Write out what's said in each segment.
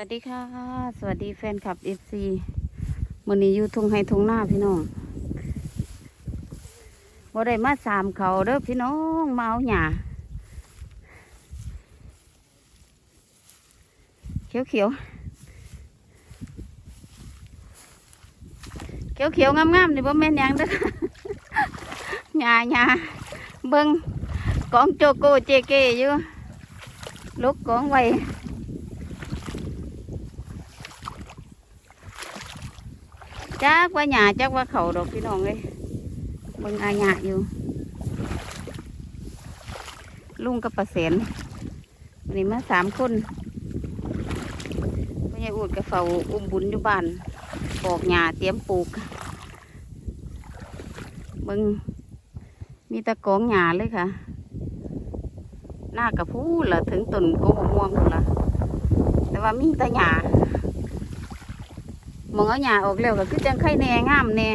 วัสดีค่ะ สวัสดีแฟนคลับเอฟซีมือนี้อยู่ทุ่งไฮทุ่งหน้าพี่น้องบ่ได้มาสามเขาเด้อพี่น้องมาเอาหญ้าเขียวเขียวเขียวเขียวงามๆนี่บ่แม่นยังเด้อหญ้าหญ้าเบิ่งกองโจโกเจเกอยู่ลุกกองไว้ จักว่าหยาจักว่าเขาดอกพี่น้องเลยเบิ่งอาหยาอยู่ ลุงกับประเสนวันนี้มาสามคนพ่อใหญ่อูดกับเฝ้าอุ้มบุญอยู่บ้านปอกหญ้าเตรียมปลูกเบิ่งมีตะกองหญ้าเลยค่ะ หน้ากระพู้ละถึงต้นโกบม่วงละแต่ว่ามีตะหญ้า มองเอาหญ้าออกแล้วก็คือจังไข่แน่งามแน่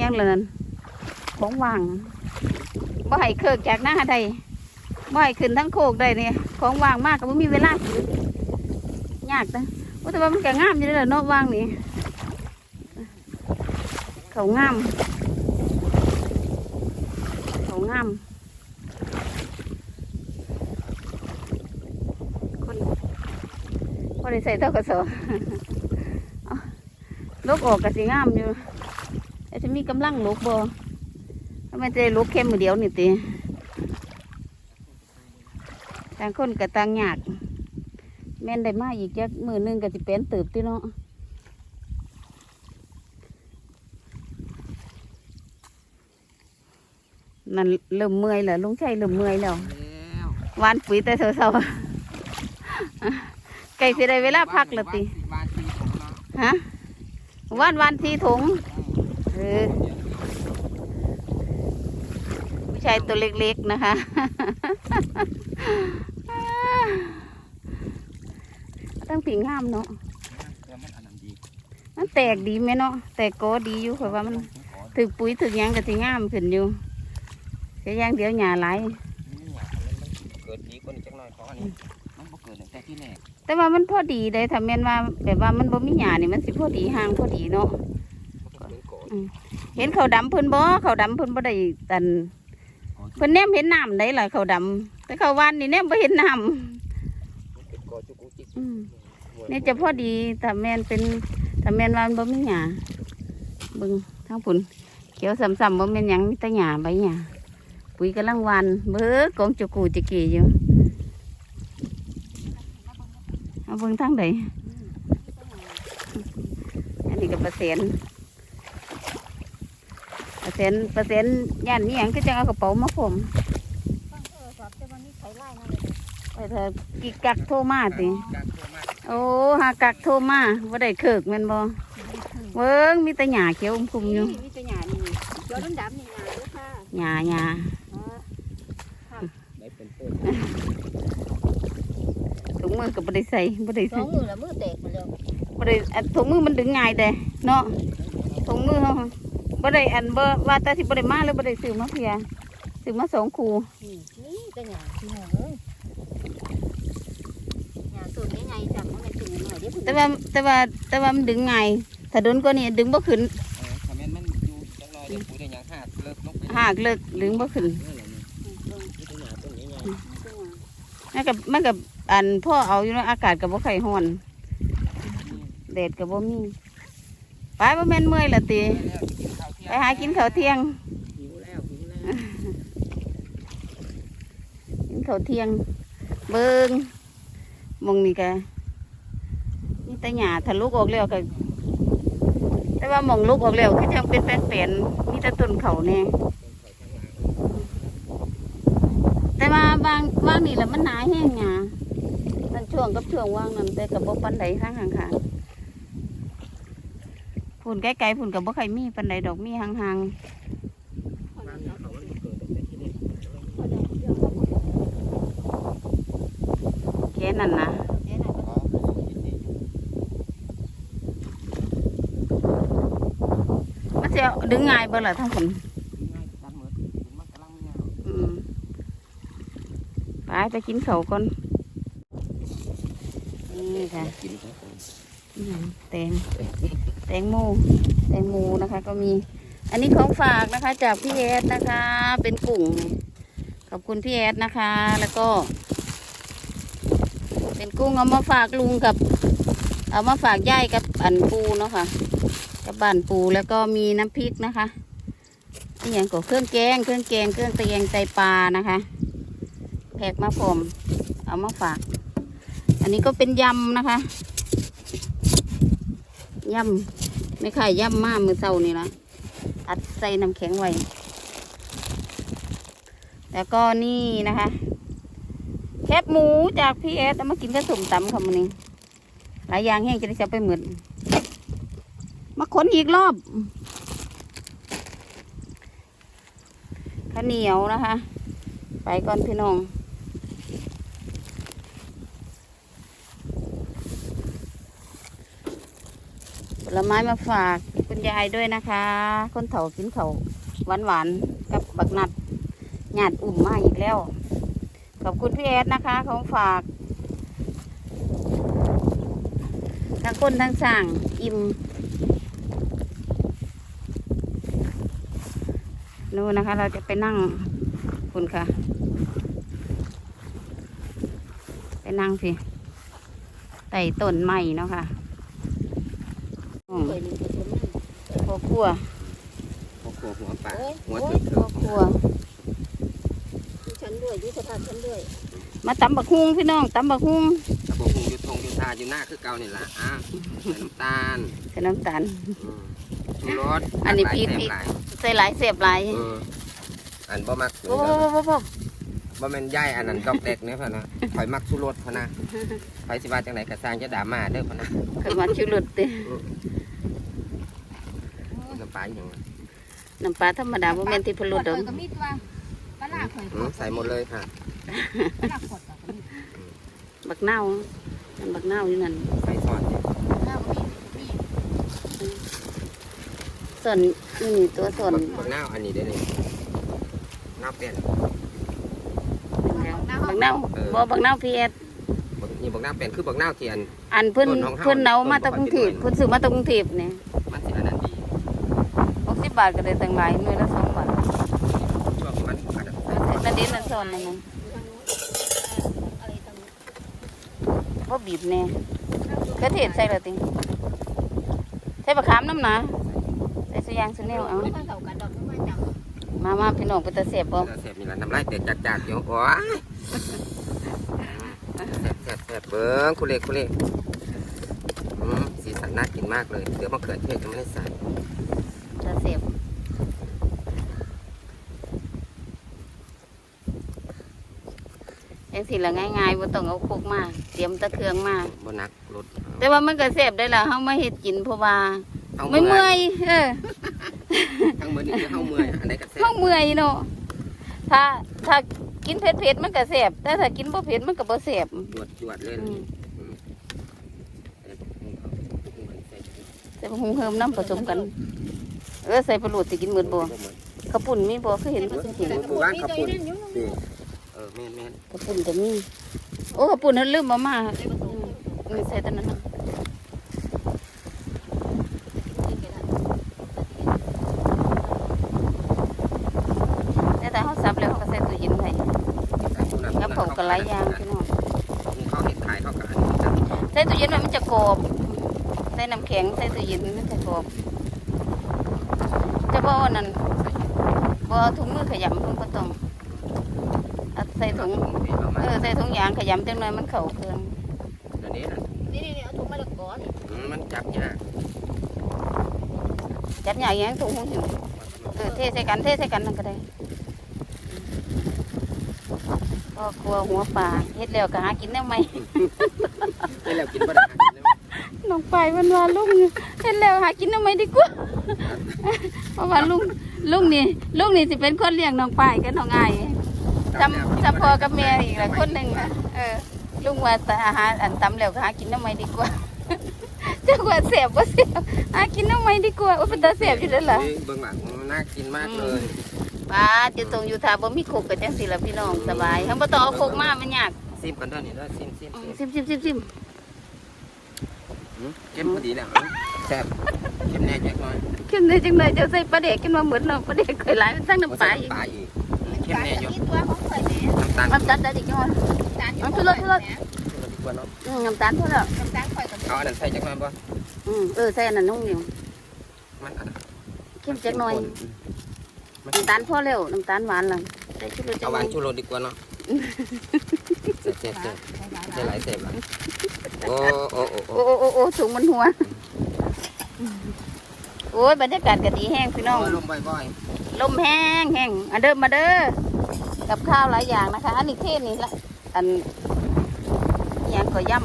ยังเลยนั่นของว่างบ่ให้เคิกจากหน้าใดบ่ให้ขึ้นทั้งโคกได้เนี่ยของว่างมากก็บ่มีเวลายากนะว่าแต่ว่ามันก็งามอยู่แล้วเนาะว่างนี่เขางามเขางามคน พอได้ใส่เท่ากระสอบเอาลูกออกกระสีงามอยู่แต่จะมีกำลังลูกบ่ทำไมจะได้ลูกเข้มมือเดียวนี่ติต่างคนกับต่างยากแม่นได้มาอีกจักมือหนึงก็สิเป็นเติบติเนาะนั่นเริ่มเมื่อยแล้วลุงชัยเริ่มเมื่อยแล้วแล้วหวานปุ๋ยแต่เช้าๆ ไก่สิได้เวลาพักและติบ้านที่ผมเนาะฮะวันวันทีถุงเออผู้ชายตัวเล็กๆนะคะ ตั้งผิงห้ามเนาะเดี๋ยวมันอันนั้นดีมันแตกดีไหมเนาะแตกโกดีอยู่เพราะว่ามันถึกปุ๋ยถึกหยังก็สิงามขึ้นอยู่เสียอย่างเดียวหญ้าหลายนี่อยากมันเกิดดีกว่านี้จังหน่อยเพราะอันนี้มันบ่เกิดตั้งแต่ที่แรก แต่ว่ามันพอดีเลยถ้าแม่นว่าแบบว่ามันบ่มีหญ้านี่มันสิพอดีห่างพอดีเนาะมันก็เป็นโกดเห็นเขาวดำเพิ่นบ่เขาวดำเพิ่นบ่ได้ตันเพิ่นแนมเห็นน้ำได้ล่ะเขาวดำแต่เขาวหวานนี่แนมบ่เห็นน้ำมันเป็นโกดจุกุจิกอืมนี่จะพอดีถ้าแม่นเป็นถ้าแม่นว่ามันบ่มีหญ้าเบิ่งทางพุ่นเขียวซ้ำๆบ่แม่นหยังมีแต่หญ้าใบหญ้าปุ๋ยกำลังหวานเบิกกองจุกูจิกีอยู่ เอาเบิ่งทางใดอันนี้ก็เปอร์เซ็นต์เปอร์เซ็นต์เปอร์เซ็นต์ย่านนี้หยังก็จะเอากระเป๋ามาผมไปเถอะกิกกักโทรมาติการโทรมาโอ้หากักโทรมาว่าได้เคิกแมันบ่เวิ้งมีแต่หญ้าเขียวอุ้มคุมอยู่มีแต่หญ้านี่เขียวดำๆนี่หญ้าเด้อค่ะหญ้าหญ้าได้เป็นต้นถุ งมือก็บ่ได้ใส่บ่ได้สองมือละมือแตกหมดแล้วบ่ได้อันถุงมือมันดึงง่ายเด้เนาะถุงมือเฮาบ่ได้อันบ่ว่าแต่สิบ่ได้มาเลยบ่ได้ซื้อมาเพียซื้อมาสองคู่นี่นี่แต่หญ้าพี่น้องเอ้ยหญ้าต้นใหญ่ๆจังมันเป็นต้นน้อยๆเด้อแต่ว่าแต่ว่าแต่ว่ามันดึงง่ายถ้าโดนกว่านี้ดึงบ่ขึ้นเออถ้าแม่นมันอยู่จังหน่อยเดี๋ยวปุ๋ยได้หยังหาดเลิกลงไปหากเลิกดึงบ่ขึ้นนี่แหละนี่มีแต่หญ้าต้นใหญ่มันก็มันก็ อันพ่อเอาอยู่เนาะอากาศก็บ่ค่อยร้อนแดดก็บ่มีไปบ่แม่นเมื่อยละตีไปหากินข้าวเที่ยงกินข้าวเที่ยง เบิงมองนี่กะนี่แต่หญ้าทะลุออกแล้วก็แต่ว่ามองลุกออกแล้วคือจังเป็นแป้นๆมีแต่ต้นเขาแน่แต่ว่าบางบางนี่แหละมันหนาแห้งหญ้า นั่นช่วงกับช่วงว่างนั่นแต่กับบ่ปันใดทางข้างๆพุ่นไกลๆพุ่นกับบ่ใครมีปันใดดอกมีห่างบ้านเขามันบ่เกิดตั้งแต่ที่แรกๆแค่นั้นนะอ๋อกินดีอยู่มันจะดึงง่ายเบ่ล่ะทั้งคนง่ายกันเหมือนมันกำลังไม่ยาวอืมไปไปกินเขาวก่อน นี่ค่ะกินครับผมแตงแตงโมแตงโมนะคะ ก็มี อันนี้ของฝากนะคะ จากพี่แอดนะคะ เป็นกลุ่มขอบคุณพี่แอดนะคะ แล้วก็ เป็นกุ้งเอามาฝากลุงกับ เอามาฝากย่ายกับอันปูเนาะค่ะ กับบ้านปูแล้วก็มีน้ำพริกนะคะนี่อย่างก็เครื่องแกงเครื่องแกงเครื่องเตียงใจปลานะคะแพกมาผมเอามาฝาก นนี้ก็เป็นยำนะคะยำไม่ขายยำมากมือเศร้านี่ละอัดใส่น้ำแข็งไว้ แล้วก็นี่นะคะ แคบหมูจากพี่เอสเอามากินกับสมตำค่ะมันนี้ หลายอย่างแห้งจะได้จะไปเหมือนมาขนอีกรอบข้าวเหนียวนะคะ ไปก่อนพี่น้อง ผ ลไม้มาฝากคุณยายด้วยนะคะ คนเถากินเขาหวานหวานกับบักนัดหยาดอุ่มมากอีกแล้ว ขอบคุณพี่แอดนะคะของฝาก ทั้งคนทั้งสั่งอิ่มนู่นนะคะ เราจะไปนั่งคุณค่ะ ไปนั่งสิไต่ต้นไม้เนาะคะอืมเคยมีกระ สุนนั่นพ่อครัวพวกครัวหัวปลาโอ้ยหัวโอ้ถึยงเถพ่ออะครัวยุฉันด้วยยุสภาพฉันด้วย มาตำบักฮุงพี่น้องตำบักฮุงตะโบกหุงอยู่ทงอยู่ทาอยู่หน้าคือเก่านี่ล่ะอะใส่น้ำตาลใส่น้ำตาลอืมชูรสอันนี้หลายพริกแซ่บพริกหลายใส่หลายเสียบหลายเอออันบ่มักโอ้โหโอ้โห บ่แม่นย่ายอันนั้นดอกแตกเนี่ยพ่นนะข่อยมักชูรสพ่นนะข่อยสิว่าจังไดก็สร้างจะด่ามาเด้อพ่นนะเคยมาชิวหลุดเตน้ำปลาอย่างน้ำปลาธรรมดาบ่แม่นที่เพนลุดดอกก็มีตัวปลาลาข่อยอืมใส่หมดเลยค่ะปลาลาขดก็มีบักเน่าวนั่นบักเน่าวอยู่นั่นใส่ซอสเนี่ยลาก็มีมีส่วนนี่ตัวส่วนบักบักนาวอันนี้ได้อนี่นาวเปลี่ยน บักเน่าวบ่บักเน่าวพีเอสบักนี่บักนาวเปลี่ยนคือบักนาวเทียน อันเพิ่นต้นของเฮาเพิ่นเอามาต้ตะนกรุงเทพปกติเพิ่นซื้อมาตะกรุงเทพเนี่ยมันสิอันนั้นดี60บาทก็ได้ตั้งหลายหน่วยละ2บาทช่วงมันอันนั้นนั่นเด้นั่นส่วนนั่นน่ะอะไรทางนู้นบ่บีบแน่กระเทศใส่ละติใส่บักขามน้ำหนาใส่สุยางสุแนวเอาไม่ค่อยเข้ากันดอกไม่จัง มามาพี่น้องเป็นตาเสียบบ่เสพนี่ละน้ำลายแตกจากจากๆเดี๋ยวโอ้ยแซ่บแซ่บแซ่บเบิ้งคุเล่คุเล่อืมสีสันน่ากินมากเลย เดี๋ยวมะเขือเทศจะไม่ได้ใส่ตาเสียบยังสิละง่ายๆบ่ต้องเอาคุกมา เตรียมตะเครื่องมาบนักรถแต่ว่ามันก็แซ่บได้ล่ะเฮามาเฮ็ดกินเพราะว่าเอาไม่เมื่อยเออ ทั้งหมดนี่คือเฮาเมื่อยอันไหนก็แซ่เฮาบเมื่อยเนาะถ้าถ้ากินเผ็ดๆมันก็แซ่บแต่ถ้ากินบ่เผ็ดมันก็บ่แซ่บจวดจวดๆเลยอืมอืมแต่หุงเฮิมน้ำผสมกัน เออใส่ปลาโหลดสิกินหมืดบ่กระปุ่นมีบ่เคยเห็นบ่สิกินมีตัวอยู่นั่นอยู่นี่เออแม่นแม่นกระปุ่นก็มีโอ้กระปุ่นนั้นลืมมามาอืมใส่ตอนนั้นน่ะแต่ถ้าเฮาสับแล้วเฮาก็ใส่ตู้เย็นไว้ ใส่ตู้น้ำ กับเขาก็หลายอย่างพี่น้องเขาเห็ดขายเขาก็อันนี้จับใส่ตู้เย็นไว้มันจะกรอบใส่น้ำแข็งใส่ตู้เย็นมันจะกรอบจะบ่อันนั้นบ่เอาถุงมือขยำเพิ่นบ่ต้องเอาใส่ถุงเออใส่ถุงยางขยำจังหน่อยมันเข้าเครื่องอันนี้นะนี่นี่เอาถุงมะละกอนี่อืมมันจับยากจัดใหญ่ยังถุงหูหิวเออเทใส่กันเทใส่กันนั่นก็ได้ ก็ครัวหัวปลาเฮ็ดแล้วก็หากินได้ไหมนี่แล้วกินบ่ได้น้องไปมันว่าลุงเฮ็ดแล้วหากินได้ไหมดีกว่าเพราะว่าลุงลุงนี่ลุงนี่สิเป็นคนเลี้ยงน้องไปายกับน้องอายจำจำพ่อกับแม่อีกหลายคนหนึ่งนะเออลุงว่าแต่อาหารอันตำแล้วก็หากินได้ไหมดีกว่าเจ้าว่าเสียบว่าเสียบหากินได้ไหมดีกว่าโอ้เป็นตาเสียบอยู่แล้วล่ะเบื้องหลังมันน่ากินมากเลย ป้าจะตรงอยู่ทาบ่มีโคกกับจังสิล่ะพี่น้องสบายทั้งบ่ต้องเอาโคกมามันยากซิมกันด้วยนี่ด้วยซิมซิมอืมซิมซิมซิมซิมซิมอืมเข้มพอดีแล้วแซ่บเข้มแน่จักหน่อยเข้มเลยจังเลยเจะใส่ปลาเด็กกินมาเหมือนเราปลาเด็กเคยหลายมันสร้างน้ำปลาอีกปลาอีกเข้มแน่อยู่ตัวของข่อยแหม่น้ำตาลน้ำตาลได้อีกจังหวะตาลมันคือรสคือรสดีกว่าเนาะอืมน้ำตาลพอแล้วน้ำตาลข่อยกับเอาอันนั้นใส่จักหน่อยบ่อืมเออใส่อันนั้นนุ่งอยู่มันอันนั้นเข้มจักหน่อยมั นน้ำตาลพอแล้วน้ำตาลหวานล่ะใส่ชุดรสจัเอางหวานเลยชูรสดีกว่าเนาะเจ็บเจ็บเจ็บเจ็บหลายเจ็บละโอ้โอ้โอ้โอ้โอ้โอ้โอ้โอ้ถุงมันหัว โอ้ยบรรยากาศก็ดีแห้งพี่น้อง ลมบ่อยลมแห้งแห้งอะเดิมมาเด้อกับข้าวหลายอย่างนะคะ อันนี้เทศนี่ละอันอหยังก็ย่ๆ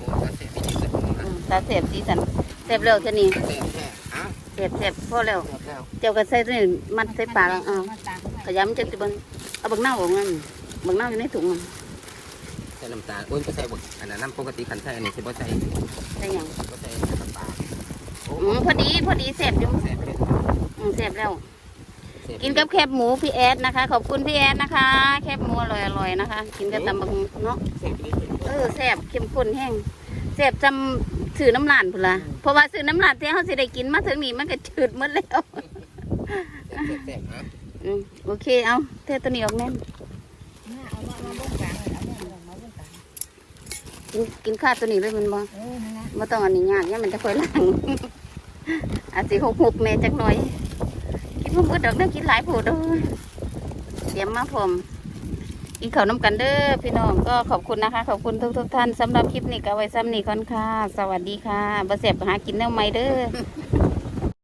โอ้กระเสียบดีสุดำอืมตาเสียบสีสันเสียบเร็วเท่านี้กระเสียบแค่อ้าวเสียบเสียบพอแล้วหมดแล้วเจ้าก็ใส่ตัวนี้มัดใส่ปากแล้วอ่าขยำจนติบังเอาบักเน่าออกงั้นบักเน่าอยู่ในถุงอะใส่น้ำตาลอุ้ยก็ใส่บดอันนั้นน้ำปกติขันใส่อันนี้ใส่บ่ใส่ใส่หยังบ่ใส่น้ำตาลโอ้อืมพอดีพอดีเสียบอยู่แซ่บเลยอืมเสียบแล้วแซ่กินกับแคบหมูพี่แอดนะคะ ขอบคุณพี่แอดนะคะ แคบหมูอร่อยอร่อยๆนะคะ กินกับตำบักหุ่งเนาะแซ่บดีสุดเออแซ่บเข้มข้นแห้งแซ่บจำซื้อน้ำลานพุ่นละเพราะว่าซื้อน้ำลานที่เขาสิได้กินมาถึงนี่มันก็จืดหมดแล้ว แซ่บแซ่บแซ่บอะอืมโอเคเอาเทตัวนี้ออกแน่นเอามามาบ้งกลางเลยเอาเนี่ยมาบ้งกลางกินกินข้าวตัวนี้เลยมันบ่เออนั่นนะไม่ต้องอันนี้ยากเนี่ยมันจะค่อยล้าง อาจสิหกหกแม่จักหน่อยกินพวกมืดดอกได้อกินหลายผู้เด้อเตรียมมาพร้อมกินข้าวน้ำกันเด้อพี่น้องก็ขอบคุณนะคะ ขอบคุณทุกทุกๆท่านสำหรับคลิปนี้ก็ไว้ซ้ำนี้ก่อนค่ะ สวัสดีค่ะบะเสียบหากินแนวใหม่เด้อ